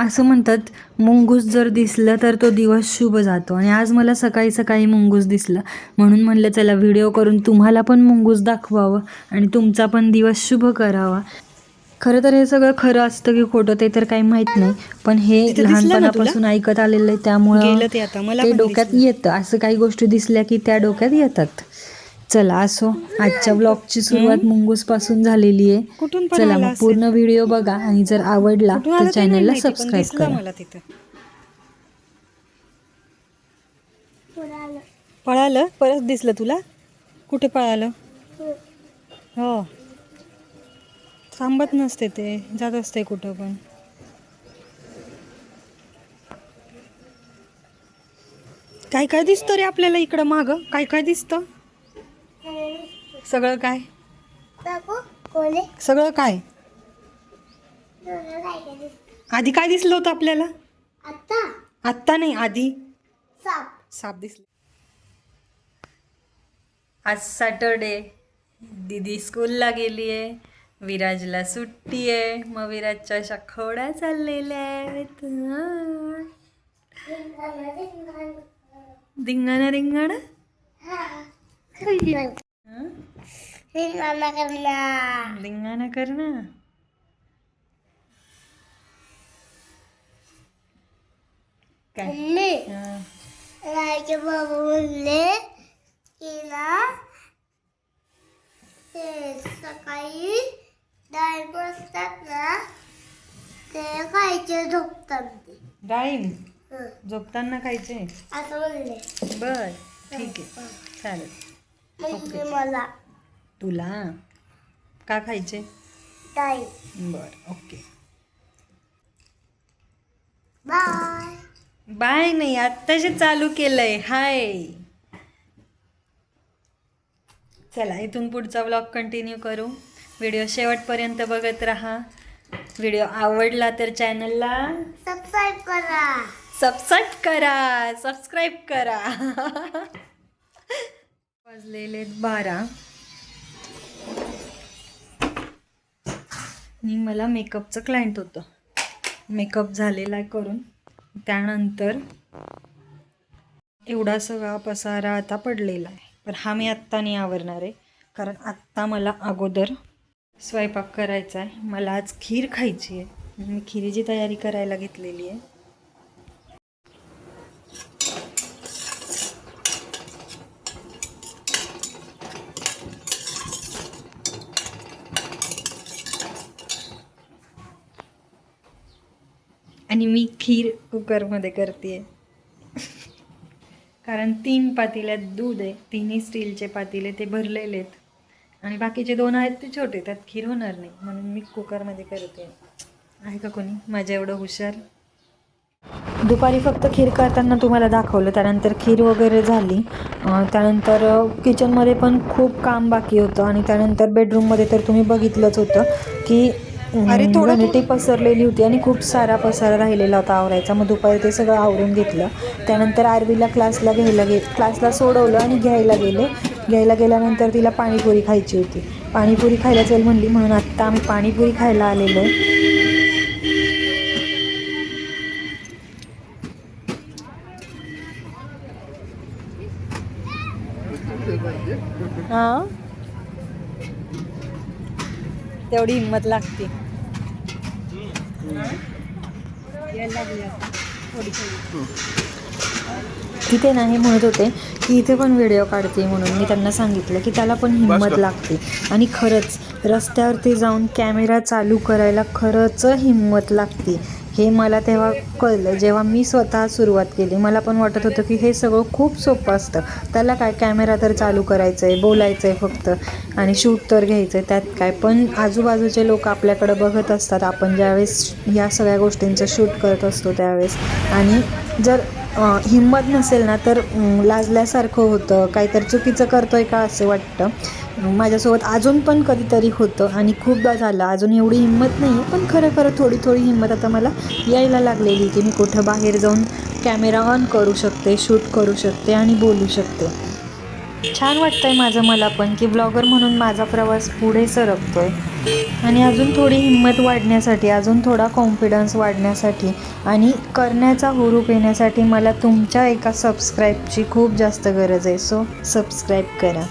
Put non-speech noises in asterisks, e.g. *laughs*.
असं म्हणतात मुंगूस जर दिसलं तर तो दिवस शुभ जातो. आणि आज मला सकाळी सकाळी मुंगूस दिसलं. म्हणून म्हणलं चला व्हिडिओ करून तुम्हाला पण मुंगूस दाखवावं आणि तुमचा पण दिवस शुभ करावा. खरं तर हे सगळं खरं असतं की खोटं ते तर काही माहीत नाही पण हे? लहानपणापासून ऐकत आलेलं आहे त्यामुळं ते डोक्यात. येतं. असं काही गोष्टी दिसल्या की त्या डोक्यात येतात. चला असो. आजच्या ब्लॉगची सुरुवात मुंगूसपासून झालेली आहे. कुठून पण चला मग. पूर्ण व्हिडिओ बघा आणि जर आवडला तर चॅनलला सबस्क्राईब करा. मला तिथं. पळालं. परत दिसलं तुला? कुठे पळालं? हो. थांबत नसते ते जात असते कुठं पण. काय काय दिसतं रे आपल्याला इकडं माग? काय काय दिसतं? सगळं काय? सगळं काय? आधी काय दिसलं होतं आपल्याला? आता आत्ता नाही आधी. साप. साप दिसले. आज सॅटरडे. दीदी स्कूलला गेली आहे विराजला सुट्टी आहे मग विराजच्या अशा खोड्या चाललेल्या आहेत. धिंगाणा रिंगाणा. रिंगाणा करणार धिंगाणा कर ना काय हं. रायचे बाबा म्हणले की ना ते सकाळी डाळ असतात ना ते खायचे झोपतात ते डाळिंब हं, झोपताना खायचे असं म्हणले बर ठीक आहे चालेल म्हणजे मला तुला? का खायचे? बर ओके. बाय. बाय नाही आत्ताशी चालू केलंय. हाय. चला इथून पुढचा व्लॉग कंटिन्यू करू. व्हिडिओ शेवटपर्यंत बघत राहा. व्हिडिओ आवडला तर चॅनलला सबस्क्राईब करा. सबस्क्राईब करा सबस्क्राईब करा. *laughs* वाजलेले बारा. आणि मला मेकअपचं क्लायंट होतं. मेकअप झालेला आहे करून. त्यानंतर एवढा सगळा पसारा आता पडलेला आहे. पण हा मी आत्ता नाही आवरणार आहे. कारण आत्ता मला अगोदर स्वयंपाक करायचा आहे. मला आज खीर खायची आहे. मी खिरीची तयारी करायला घेतलेली आहे. आणि मी खीर कुकरमध्ये करते कारण तीन पातेल्यात दूध आहे तिन्ही स्टीलचे पातेले ते भरलेले आहेत. आणि बाकीचे दोन आहेत ते छोटे त्यात खीर होणार नाही म्हणून मी कुकरमध्ये करते आहे का कोणी? माझ्या एवढं हुशार? दुपारी फक्त खीर करताना तुम्हाला दाखवलं त्यानंतर खीर वगैरे झाली. त्यानंतर किचनमध्ये पण खूप काम बाकी होतं आणि त्यानंतर बेडरूममध्ये तर तुम्ही बघितलंच होतं की अरे थोडं- व्हॅनिटी पसरलेली होती आणि खूप सारा पसारा राहिलेला होता आवरायचा. मग दुपारी ते सगळं आवरून घेतलं. त्यानंतर आरवीला क्लासला घ्यायला गे क्लासला सोडवलं आणि घ्यायला गेले. घ्यायला गेल्यानंतर तिला पाणीपुरी खायची होती. पाणीपुरी खायला चल म्हणली म्हणून आत्ता आम्ही पाणीपुरी खायला आलेलो आहे. हां? तेवढी हिंमत लागते. तिथे नाही म्हणत होते की इथे पण व्हिडिओ काढते म्हणून मी त्यांना सांगितलं की त्याला पण हिंमत लागते. आणि खरंच रस्त्यावरती जाऊन कॅमेरा चालू करायला खरंच हिंमत लागते. हे मला तेव्हा कळलं जेव्हा मी स्वतः सुरुवात केली. मला पण वाटत होतं की हे सगळं खूप सोपं असतं. त्याला काय कॅमेरा तर चालू करायचं आहे बोलायचं आहे फक्त आणि शूट तर घ्यायचं आहे त्यात काय. पण आजूबाजूचे लोक आपल्याकडं बघत असतात. आपण ज्यावेळेस या सगळ्या गोष्टींचं शूट करत असतो त्यावेळेस. आणि जर हिंमत नसेल ना तर लाजल्यासारखं होतं. काहीतरी चुकीचं करतो आहे का असं वाटतं. माझ्यासोबत अजून पण कधीतरी होतं आणि खूपदा झालं. अजून एवढी हिंमत नाही आहे पण खरं खरं थोडी थोडी हिंमत आता मला यायला लागलेली की मी कुठं बाहेर जाऊन कॅमेरा ऑन करू शकते शूट करू शकते आणि बोलू शकते. छान वाटतंय माझं मला पण की ब्लॉगर म्हणून माझा प्रवास पुढे सरकतोय. आणि अजून थोडी हिंमत वाढण्यासाठी अजून थोडा कॉन्फिडन्स वाढण्यासाठी आणि करण्याचा हुरूप येण्यासाठी मला तुमच्या एका सबस्क्राईबची खूप जास्त गरज आहे. सो सबस्क्राईब करा.